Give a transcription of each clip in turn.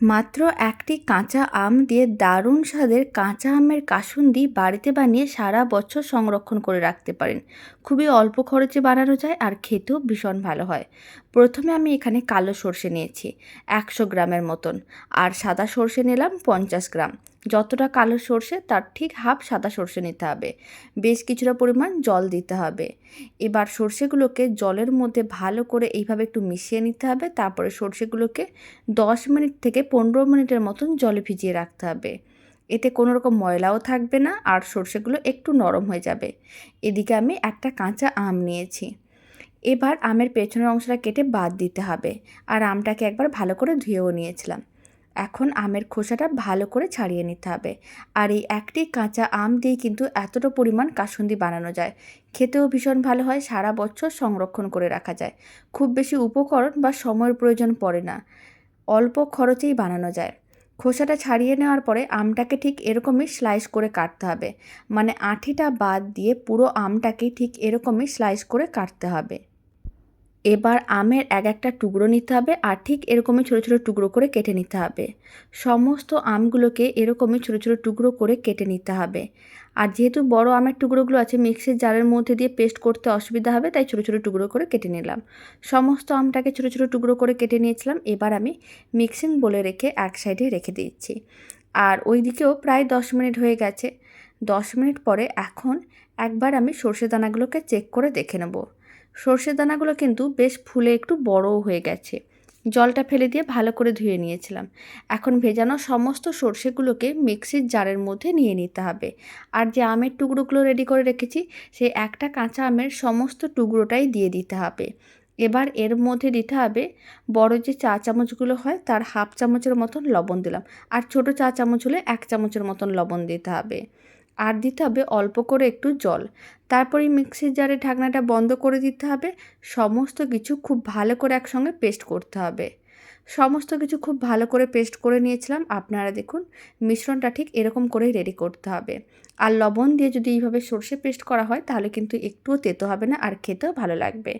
মাত্র একটি কাঁচা আম দিয়ে দারুণ স্বাদের কাঁচা আমের কাসুন্দি বাড়িতে বানিয়ে সারা বছর সংরক্ষণ করে রাখতে পারেন। খুবই অল্প খরচে বানানো যায় আর খেতেও ভীষণ ভালো হয়। প্রথমে আমি এখানে কালো সর্ষে নিয়েছি, একশো গ্রামের মতন, আর সাদা সর্ষে নিলাম পঞ্চাশ গ্রাম। যতটা কালো সর্ষে, তার ঠিক হাফ সাদা সর্ষে নিতে হবে। বেশ কিছুটা পরিমাণ জল দিতে হবে। এবার সর্ষেগুলোকে জলের মধ্যে ভালো করে এইভাবে একটু মিশিয়ে নিতে হবে। তারপরে সর্ষেগুলোকে দশ মিনিট থেকে পনেরো মিনিটের মতন জলে ভিজিয়ে রাখতে হবে। এতে কোনো রকম ময়লাও থাকবে না আর সর্ষেগুলো একটু নরম হয়ে যাবে। এদিকে আমি একটা কাঁচা আম নিয়েছি। এবার আমের পেছনের অংশটা কেটে বাদ দিতে হবে আর আমটাকে একবার ভালো করে ধুয়েও নিয়েছিলাম। এখন আমের খোসাটা ভালো করে ছাড়িয়ে নিতে হবে আর এই একটি কাঁচা আম দিয়ে কিন্তু এতটা পরিমাণ কাসুন্দি বানানো যায়। খেতেও ভীষণ ভালো হয়, সারা বছর সংরক্ষণ করে রাখা যায়। খুব বেশি উপকরণ বা সময়ের প্রয়োজন পড়ে না। অল্প খরচেই বানানো যায়। খোসাটা ছাড়িয়ে নেওয়ার পরে আমটাকে ঠিক এরকমই স্লাইস করে কাটতে হবে। মানে আঠিটা বাদ দিয়ে পুরো আমটাকে ঠিক এরকমই স্লাইস করে কাটতে হবে। এবার আমের এক একটা টুকরো নিতে হবে আর ঠিক এরকমই ছোটো ছোটো টুকরো করে কেটে নিতে হবে। সমস্ত আমগুলোকে এরকমই ছোটো ছোটো টুকরো করে কেটে নিতে হবে। আর যেহেতু বড় আমের টুকরোগুলো আছে, মিক্সির জারের মধ্যে দিয়ে পেস্ট করতে অসুবিধা হবে, তাই ছোটো ছোটো টুকরো করে কেটে নিলাম। সমস্ত আমটাকে ছোটো ছোটো টুকরো করে কেটে নিয়েছিলাম, এবার আমি মিক্সিং বলে রেখে এক সাইডে রেখে দিচ্ছি। আর ওই দিকেও প্রায় দশ মিনিট হয়ে গেছে। দশ মিনিট পরে এখন একবার আমি সর্ষে দানাগুলোকে চেক করে দেখে নেব। সর্ষে দানাগুলো কিন্তু বেশ ফুলে একটু বড়ও হয়ে গেছে। জলটা ফেলে দিয়ে ভালো করে ধুয়ে নিয়েছিলাম। এখন ভেজানো সমস্ত সর্ষেগুলোকে মিক্সির জারের মধ্যে নিয়ে নিতে হবে। আর যে আমের টুকরোগুলো রেডি করে রেখেছি, সেই একটা কাঁচা আমের সমস্ত টুকরোটাই দিয়ে দিতে হবে। এবার এর মধ্যে দিতে হবে বড় যে চা চামচগুলো হয়, তার হাফ চামচের মতন লবণ দিলাম। আর ছোট চা চামচ হলে এক চামচের মতন লবণ দিতে হবে। আর দিতে হবে অল্প করে একটু জল। তারপরে মিক্সির জারে ঢাকনাটা বন্ধ করে দিতে হবে। সমস্ত কিছু খুব ভালো করে একসঙ্গে পেস্ট করতে হবে। সমস্ত কিছু খুব ভালো করে পেস্ট করে নিয়েছিলাম। আপনারা দেখুন, মিশ্রণটা ঠিক এরকম করেই রেডি করতে হবে। আর লবণ দিয়ে যদি এইভাবে সর্ষে পেস্ট করা হয়, তাহলে কিন্তু একটুও তেতো হবে না আর খেতেও ভালো লাগবে।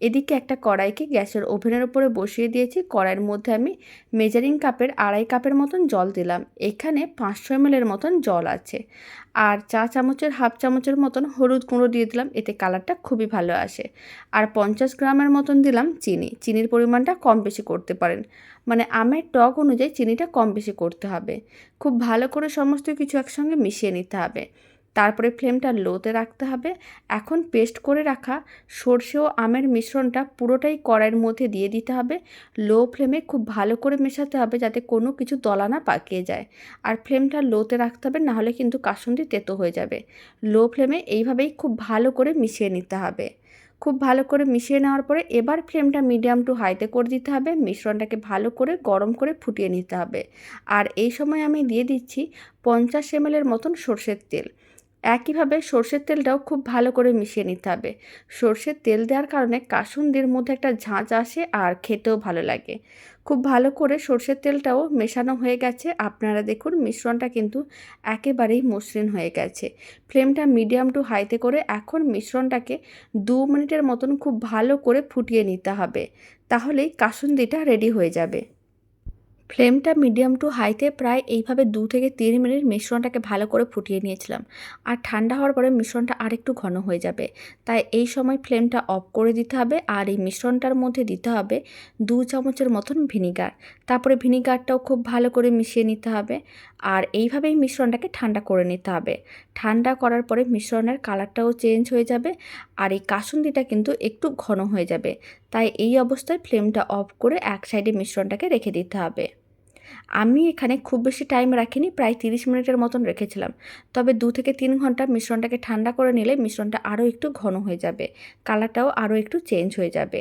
এদিকে একটা কড়াইকে গ্যাসের ওভেনের উপরে বসিয়ে দিয়েছি। কড়াইয়ের মধ্যে আমি মেজারিং কাপের আড়াই কাপের মতন জল দিলাম। এখানে পাঁচশো এমএলের মতন জল আছে। আর চা চামচের, হাফ চামচের মতন হলুদ গুঁড়ো দিয়ে দিলাম। এতে কালারটা খুবই ভালো আসে। আর পঞ্চাশ গ্রামের মতন দিলাম চিনি। চিনির পরিমাণটা কম বেশি করতে পারেন। মানে আমের টক অনুযায়ী চিনিটা কম বেশি করতে হবে। খুব ভালো করে সমস্ত কিছু একসঙ্গে মিশিয়ে নিতে হবে। তারপরে ফ্লেমটা লোতে রাখতে হবে। এখন পেস্ট করে রাখা সর্ষে ও আমের মিশ্রণটা পুরোটাই কড়াইয়ের মধ্যে দিয়ে দিতে হবে। লো ফ্লেমে খুব ভালো করে মেশাতে হবে যাতে কোনো কিছু দলা না পাকিয়ে যায়। আর ফ্লেমটা লোতে রাখতে হবে, নাহলে কিন্তু কাসুন্দি তেতো হয়ে যাবে। লো ফ্লেমে এইভাবেই খুব ভালো করে মিশিয়ে নিতে হবে। খুব ভালো করে মিশিয়ে নেওয়ার পরে এবার ফ্লেমটা মিডিয়াম টু হাইতে করে দিতে হবে। মিশ্রণটাকে ভালো করে গরম করে ফুটিয়ে নিতে হবে। আর এই সময় আমি দিয়ে দিচ্ছি পঞ্চাশ এমএলের মতন সর্ষের তেল। একইভাবে সর্ষের তেলটাও খুব ভালো করে মিশিয়ে নিতে হবে। সর্ষের তেল দেওয়ার কারণে কাসুন্দির মধ্যে একটা ঝাঁঝ আসে আর খেতেও ভালো লাগে। খুব ভালো করে সর্ষের তেলটাও মেশানো হয়ে গেছে। আপনারা দেখুন মিশ্রণটা কিন্তু একেবারেই মসৃণ হয়ে গেছে। ফ্লেমটা মিডিয়াম টু হাইতে করে এখন মিশ্রণটাকে দু মিনিটের মতন খুব ভালো করে ফুটিয়ে নিতে হবে। তাহলেই কাসুন্দিটা রেডি হয়ে যাবে। ফ্লেমটা মিডিয়াম টু হাইতে প্রায় এইভাবে দু থেকে তিন মিনিট মিশ্রণটাকে ভালো করে ফুটিয়ে নিয়েছিলাম। আর ঠান্ডা হওয়ার পরে মিশ্রণটা আরেকটু ঘন হয়ে যাবে। তাই এই সময় ফ্লেমটা অফ করে দিতে হবে আর এই মিশ্রণটার মধ্যে দিতে হবে দু চামচের মতন ভিনিগার। তারপরে ভিনিগারটাও খুব ভালো করে মিশিয়ে নিতে হবে আর এইভাবেই মিশ্রণটাকে ঠান্ডা করে নিতে হবে। ঠান্ডা করার পরে মিশ্রণের কালারটাও চেঞ্জ হয়ে যাবে আর এই কাসুন্দিটা কিন্তু একটু ঘন হয়ে যাবে। তাই এই অবস্থায় ফ্লেমটা অফ করে এক সাইডে মিশ্রণটাকে রেখে দিতে হবে। আমি এখানে খুব বেশি টাইম রাখিনি, প্রায় তিরিশ মিনিটের মতন রেখেছিলাম। তবে দু থেকে তিন ঘণ্টা মিশ্রণটাকে ঠান্ডা করে নিলে মিশ্রণটা আরও একটু ঘন হয়ে যাবে, কালারটাও আরও একটু চেঞ্জ হয়ে যাবে।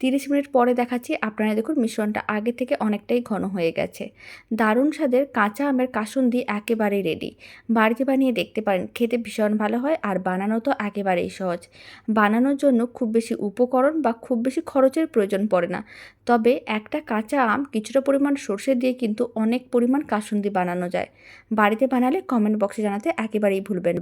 তিরিশ মিনিট পরে দেখাচ্ছি, আপনারা দেখুন মিশ্রণটা আগে থেকে অনেকটাই ঘন হয়ে গেছে। দারুণ স্বাদের কাঁচা আমের কাসুন্দি একেবারেই রেডি বাড়িতে বানিয়ে দেখতে পারেন, খেতে ভীষণ ভালো হয় আর বানানো তো একেবারেই সহজ। বানানোর জন্য খুব বেশি উপকরণ বা খুব বেশি খরচের প্রয়োজন পড়ে না। তবে একটা কাঁচা আম কিছুটা পরিমাণ সর্ষে দিয়ে কিন্তু অনেক পরিমাণ কাসুন্দি বানানো যায়। বাড়িতে বানালে কমেন্ট বক্সে জানাতে একেবারেই ভুলবেন